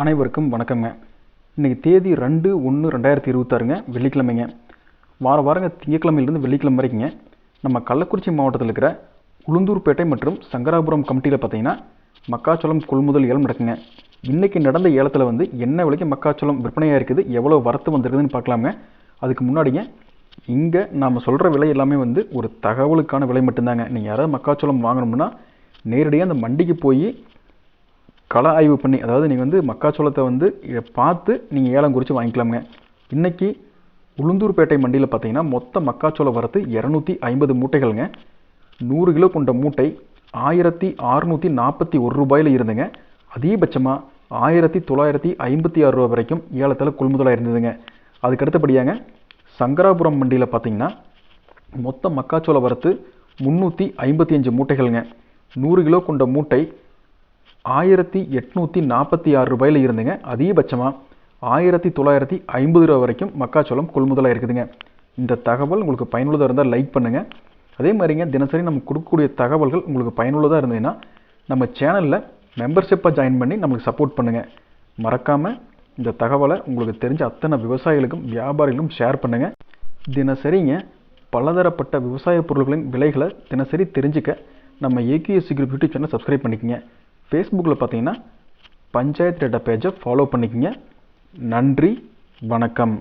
அனைவருக்கும் வணக்கங்க. இன்றைக்கி தேதி ரெண்டு ஒன்று ரெண்டாயிரத்தி இருபத்தாறுங்க வெள்ளிக்கிழமைங்க. வார வாரங்க திங்கக்கிழமையிலேருந்து வெள்ளிக்கிழமை வரைக்குங்க. நம்ம கள்ளக்குறிச்சி மாவட்டத்தில் இருக்கிற உளுந்தூர்பேட்டை மற்றும் சங்கராபுரம் கமிட்டியில் பார்த்தீங்கன்னா மக்காச்சோளம் கொள்முதல் ஏலம் நடக்குங்க. இன்றைக்கி நடந்த ஏலத்தில் வந்து என்ன விலைக்கு மக்காச்சோளம் விற்பனையாக இருக்குது எவ்வளோ வரத்து வந்திருக்குதுன்னு பார்க்கலாங்க அதுக்கு முன்னாடிங்க இங்கே நாம் சொல்கிற விலை எல்லாமே வந்து ஒரு தகவலுக்கான விலை மட்டும்தாங்க. நீங்கள் யாராவது மக்காச்சோளம் வாங்கணும்னா நேரடியாக அந்த மண்டிக்கு போய் கள ஆய்வு பண்ணி அதாவது நீங்கள் வந்து மக்காச்சோளத்தை வந்து இதை பார்த்து நீங்கள் ஏலம் குறித்து வாங்கிக்கலாமுங்க. இன்றைக்கி உளுந்தூர்பேட்டை மண்டியில் பார்த்தீங்கன்னா மொத்த மக்காச்சோள வரத்து இரநூத்தி ஐம்பது மூட்டைகள்ங்க. நூறு கிலோ கொண்ட மூட்டை ஆயிரத்தி அறுநூற்றி நாற்பத்தி ஒரு ரூபாயில் இருந்துங்க அதிகபட்சமாக ஆயிரத்தி தொள்ளாயிரத்தி ஐம்பத்தி ஆறு ரூபா வரைக்கும் ஏலத்தில் கொள்முதலாக இருந்ததுங்க. அதுக்கு அடுத்தபடியாங்க சங்கராபுரம் மண்டியில் பார்த்தீங்கன்னா மொத்த மக்காச்சோள வரத்து முந்நூற்றி ஐம்பத்தி அஞ்சு மூட்டைகள்ங்க. நூறு கிலோ கொண்ட மூட்டை ஆயிரத்தி எட்நூற்றி நாற்பத்தி ஆறு ரூபாயில் இருந்துங்க. அதிகபட்சமாக ஆயிரத்தி தொள்ளாயிரத்தி ஐம்பது ரூபா வரைக்கும் மக்காச்சோளம் கொள்முதலாக இருக்குதுங்க. இந்த தகவல் உங்களுக்கு பயனுள்ளதாக இருந்தால் லைக் பண்ணுங்கள் அதே மாதிரிங்க தினசரி நம்ம கொடுக்கக்கூடிய தகவல்கள் உங்களுக்கு பயனுள்ளதாக இருந்ததுன்னா நம்ம சேனலில் மெம்பர்ஷிப்பாக ஜாயின் பண்ணி நம்மளுக்கு சப்போர்ட் பண்ணுங்கள் மறக்காமல் இந்த தகவலை உங்களுக்கு தெரிஞ்ச அத்தனை விவசாயிகளுக்கும் வியாபாரிகளுக்கும் ஷேர் பண்ணுங்கள் தினசரிங்க பலதரப்பட்ட விவசாய பொருட்களின் விலைகளை தினசரி தெரிஞ்சுக்க நம்ம AKSC group YouTube channel subscribe பண்ணிக்கங்க. ஃபேஸ்புக்கில் பார்த்தீங்கன்னா பஞ்சாயத்து டேட்டா பேஜை ஃபாலோ பண்ணிக்கங்க. நன்றி வணக்கம்.